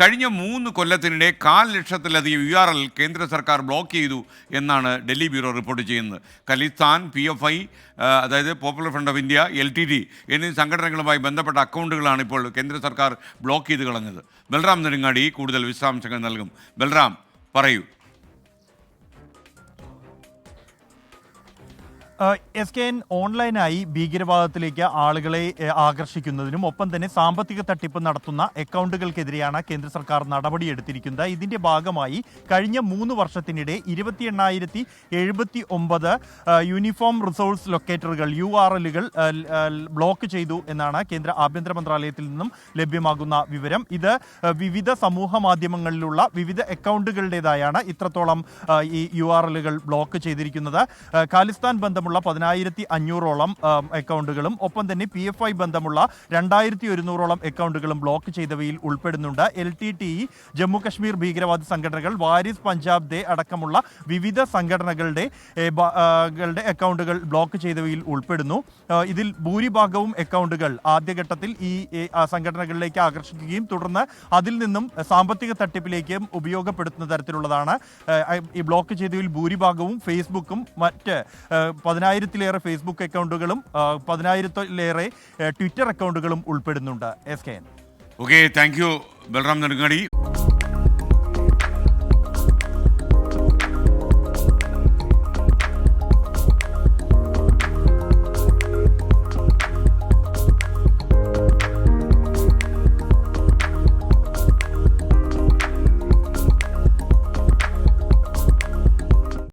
കഴിഞ്ഞ മൂന്ന് കൊല്ലത്തിനിടെ കാൽ ലക്ഷത്തിലധികം യു ആർ എൽ കേന്ദ്ര സർക്കാർ ബ്ലോക്ക് ചെയ്തു എന്നാണ് ഡൽഹി ബ്യൂറോ റിപ്പോർട്ട് ചെയ്യുന്നത്. ഖലിസ്ഥാൻ പി എഫ് ഐ അതായത് popular front of India L T D എന്നീ സംഘടനകളുമായി ബന്ധപ്പെട്ട അക്കൗണ്ടുകളാണ് ഇപ്പോൾ കേന്ദ്ര സർക്കാർ ബ്ലോക്ക് ചെയ്ത് കളഞ്ഞത്. ബൽറാം നെടുങ്ങാടി കൂടുതൽ വിശദാംശങ്ങൾ നൽകും. ബൽറാം പറയൂ. എസ് കെ എൻ ഓൺലൈനായി ഭീകരവാദത്തിലേക്ക് ആളുകളെ ആകർഷിക്കുന്നതിനും ഒപ്പം തന്നെ സാമ്പത്തിക തട്ടിപ്പ് നടത്തുന്ന അക്കൗണ്ടുകൾക്കെതിരെയാണ് കേന്ദ്ര സർക്കാർ നടപടിയെടുത്തിരിക്കുന്നത്. ഇതിന്റെ ഭാഗമായി കഴിഞ്ഞ മൂന്ന് വർഷത്തിനിടെ ഇരുപത്തി എണ്ണായിരത്തി എഴുപത്തി ഒമ്പത് യൂണിഫോം റിസോഴ്സ് ലൊക്കേറ്ററുകൾ യു ആർ എല്ലുകൾ ബ്ലോക്ക് ചെയ്തു എന്നാണ് കേന്ദ്ര ആഭ്യന്തര മന്ത്രാലയത്തിൽ നിന്നും ലഭ്യമാകുന്ന വിവരം. ഇത് വിവിധ സമൂഹ മാധ്യമങ്ങളിലുള്ള വിവിധ അക്കൗണ്ടുകളുടേതായാണ് ഇത്രത്തോളം ഈ യു ആർ എല്ലുകൾ ബ്ലോക്ക് ചെയ്തിരിക്കുന്നത്. ഖാലിസ്ഥാൻ ബന്ധമുള്ള പതിനായിരത്തി അഞ്ഞൂറോളം അക്കൗണ്ടുകളും ഒപ്പം തന്നെ പി എഫ് ഐ ബന്ധമുള്ള രണ്ടായിരത്തി ഒരുന്നൂറോളം അക്കൗണ്ടുകളും ബ്ലോക്ക് ചെയ്തവയിൽ ഉൾപ്പെടുന്നുണ്ട്. L T T E Jammu Kashmir ഭീകരവാദി സംഘടനകൾ വാരിസ് പഞ്ചാബ് ദേ അടക്കമുള്ള വിവിധ സംഘടനകളുടെ അക്കൗണ്ടുകൾ ബ്ലോക്ക് ചെയ്തവയിൽ ഉൾപ്പെടുന്നു. ഇതിൽ ഭൂരിഭാഗവും അക്കൗണ്ടുകൾ ആദ്യഘട്ടത്തിൽ ഈ സംഘടനകളിലേക്ക് ആകർഷിക്കുകയും തുടർന്ന് അതിൽ നിന്നും സാമ്പത്തിക തട്ടിപ്പിലേക്കും ഉപയോഗപ്പെടുത്തുന്ന തരത്തിലുള്ളതാണ്. ഈ ബ്ലോക്ക് ചെയ്തവയിൽ ഭൂരിഭാഗവും ഫേസ്ബുക്കും മറ്റ് പതിനായിരത്തിലേറെ ഫേസ്ബുക്ക് അക്കൗണ്ടുകളും പതിനായിരത്തിലേറെ ട്വിറ്റർ അക്കൗണ്ടുകളും ഉൾപ്പെടുന്നുണ്ട്. S K N okay thank you Balram Nedungadi